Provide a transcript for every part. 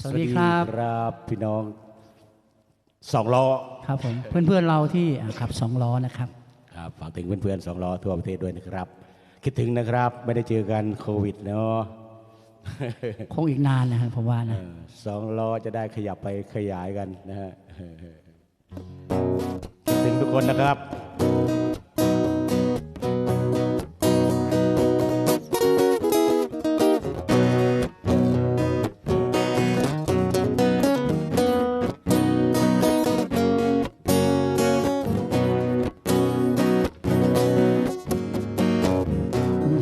สวัสดีครับครับพี่น้องสองล้อครับผมเพื่อนๆเราที่อ่าขับสองล้อนะครับครับฝากถึงเพื่อนๆสองล้อทั่วประเทศด้วยนะครับ คิดถึงนะครับไม่ได้เจอกันโควิดเนาะคงอีกนานนะครับผมว่าเอนะอสองล้อจะได้ขยับไปขยายกันนะฮะคิดถึงทุกคนนะครับ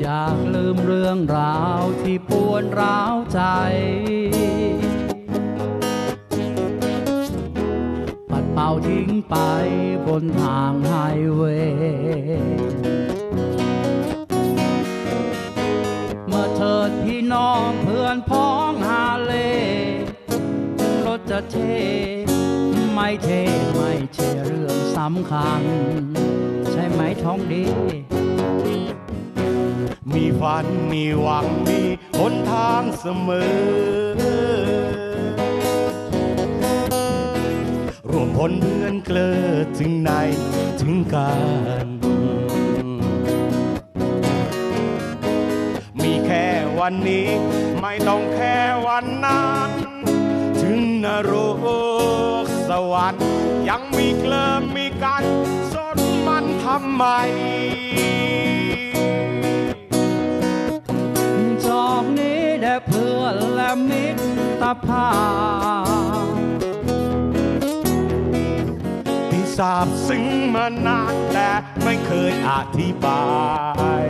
อยากลืมเรื่องราวที่ปวนร้าวใจ ปัดเป่าทิ้งไปบนทางไฮเวย์เมื่อเถิดพี่น้องเพื่อนพ้องฮาเล รถจะเท ไม่เท ไม่ใช่เรื่องสำคัญ ใช่ไหมท้องดี ฝันมีหวังมีหนทางเสมอ รวมพลเพื่อนเกลอถึงในถึงกันมีแค่วันนี้ไม่ต้องแค่วันนั้นถึงนรกสวรรค์ยังมีเกลิมมีกันสนมันทำไม ตรภาพที่ทราบซึ้งมานานแต่ไม่เคยอธิบาย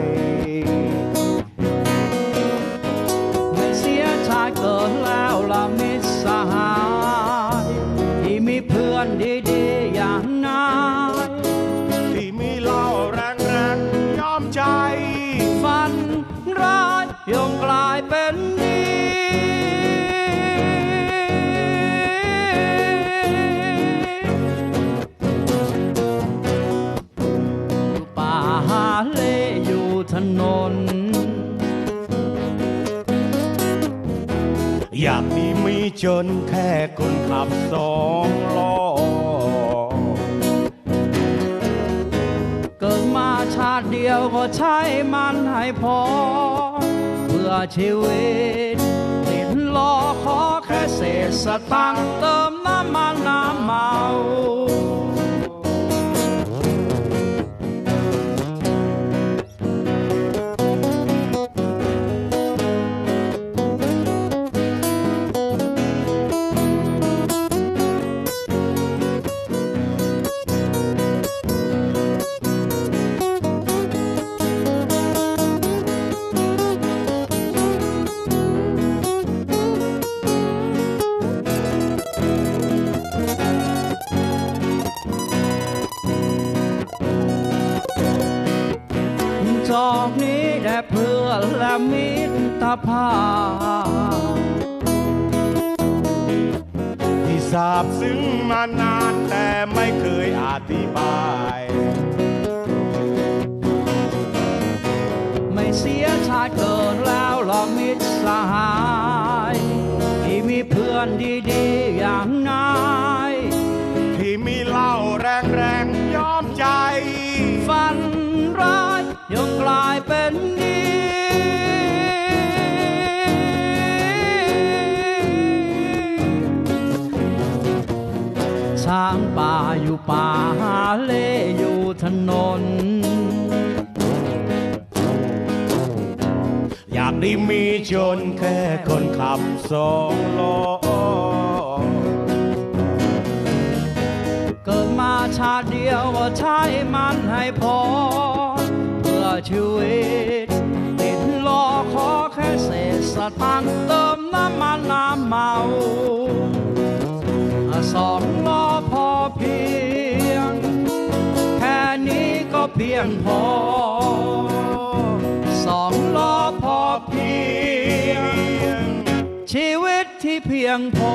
อยากมีมีจนแค่คนขับสองล้อเกิดมาชาติเดียวก็ใช้มันให้พอ เพื่อชีวิตติดล้อขอแค่เศษสตังค์เติมน้ำมันน้ำ มิตรภาพที่ทราบซึ้งมานานแต่ไม่เคยอธิบาย ไม่เสียชาติเกิดแล้วละมิตรสหาย ที่มีเพื่อนดีๆอย่างนาางป่าอยู่ป่าหาเล่อยู่ถนน อยากได้มีจนแค่คนขับสองล้อเกิดมาชาติเดียวก็ใช้มันให้พอ เพื่อชีวิต ติดล้อขอแค่เศษสตังเติมน้ำมันน้ำเมาสองล้อ เพียงพอสองล้อพอเพียง ชีวิตที่เพียงพอ